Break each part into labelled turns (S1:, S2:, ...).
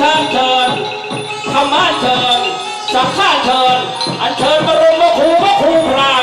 S1: ทางเชิญธรรมะเชิญสังฆาเชิญ อันเชิญบรมครูพระคูพรา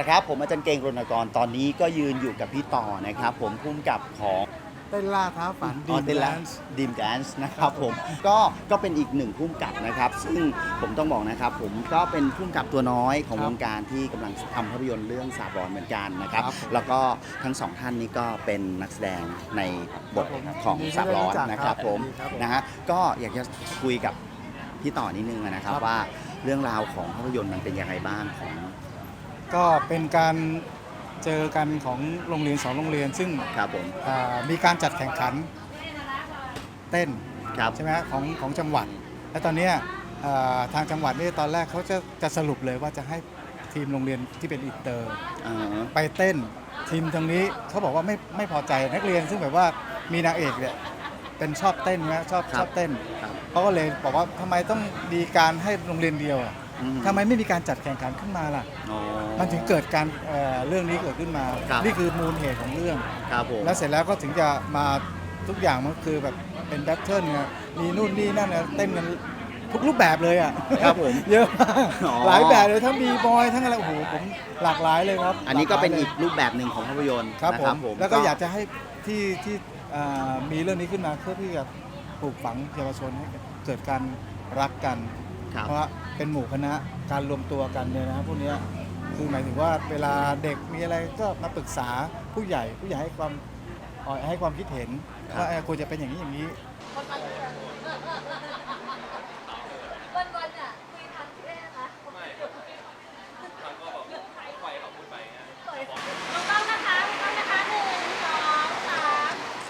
S2: เอาละครับ ผมอาจารย์เก่งรณกรตอนนี้ก็ยืนอยู่กับพี่ต่อนะครับ ผมพุ่มกับของ
S3: เต้นล่าท้าฝัน
S2: ออเด
S3: ดี
S2: ล
S3: แล
S2: น
S3: นซ์
S2: ดีมแดนซ์นะครับผมก็ก็เป็นอีกหนึ่งพุ่มกับนะครับ ซึ่งผมต้องบอกนะครับ ผมก็เป็นพุ่มกับตัวน้อยของ
S3: ครับ
S2: วงการที่กำลังทำภาพยนตร์เรื่องสาบร้อนเหมือนกันนะครับ
S3: ครับผม
S2: แล้วก็ทั้งสองท่านนี้ก็เป็นนักแสดงในบท
S3: ครับผม
S2: ของ
S3: ยินดี
S2: สาบร้อน
S3: ที่ได้รู้จัก
S2: นะครับ
S3: ครับ
S2: ผม
S3: ยินดีครับ ผม
S2: นะฮะก็อยากจะคุยกับพี่ต่อนิดนึงนะครับ
S3: ครับ
S2: ว่าเรื่องราวของภาพยนตร์มันเป็นยังไงบ้างของ
S3: ก็เป็นการเจอกันของโรงเรียนสองโรงเรียน ซึ่ง
S2: ครับผม
S3: อ่ามีการจัดแข่งขันเต้น
S2: ครับ
S3: ใช่ไหมฮะของของจังหวัด และตอนเนี้ยอ่าทางจังหวัดนี่ตอนแรกเขาจะจะสรุปเลยว่าจะให้ทีมโรงเรียนที่เป็นอินเตอร์
S2: อ่า
S3: ไปเต้น ทีมตรงนี้เขาบอกว่าไม่ไม่พอใจนักเรียนซึ่งแบบว่ามีนางเอกเนี่ยเป็นชอบเต้นนะชอบชอบเต้น
S2: ครับ
S3: เขาก็เลยบอกว่าทำไมต้องมีการให้โรงเรียนเดียวอะ
S2: อื
S3: ทำไมไม่มีการจัดแข่งขันขึ้นมาล่ะ
S2: อ๋อ
S3: มันถึงเกิดการเอ่อเรื่องนี้เกิดขึ้นมา
S2: ครับ
S3: นี่คือมูลเหตุของเรื่อง
S2: ครับผม
S3: แล้วเสร็จแล้วก็ถึงจะมาทุกอย่างมันคือแบบเป็นแบทเทิลไงมีนู่นนี่นั่นนะเต้นกันทุกรูปแบบเลยอะ
S2: ครับผม
S3: เยอะมาก
S2: อ๋อ
S3: หลายแบบเลยทั้งมีบอยทั้งอะไรโอ้โหผมหลากหลายเลยครับ
S2: อันนี้ก็เป็น
S3: หลา
S2: อี
S3: ห
S2: ก
S3: ลายลย
S2: รูปแบบหนึ่งของภาพยนตร์
S3: ครับ
S2: นะ
S3: ผ
S2: ครั
S3: ม
S2: บผม
S3: แล้วก็อยากจะให้ที่ที่อ่ามีเรื่องนี้ขึ้นมาเพื่อที่จะปลูกฝังเยาวชนให้เกิดการรักกัน
S2: ครับ
S3: เพราะว่าเป็นหมู่คณะการรวมตัวกันเนี่ยนะพวกเนี้ยคือหมายถึงว่าเวลาเด็กมีอะไรก็มาปรึกษาผู้ใหญ่ผู้ใหญ่ให้ความให้ความคิดเห็นว่าเออควรจะเป็นอย่างนี้อย่างนี้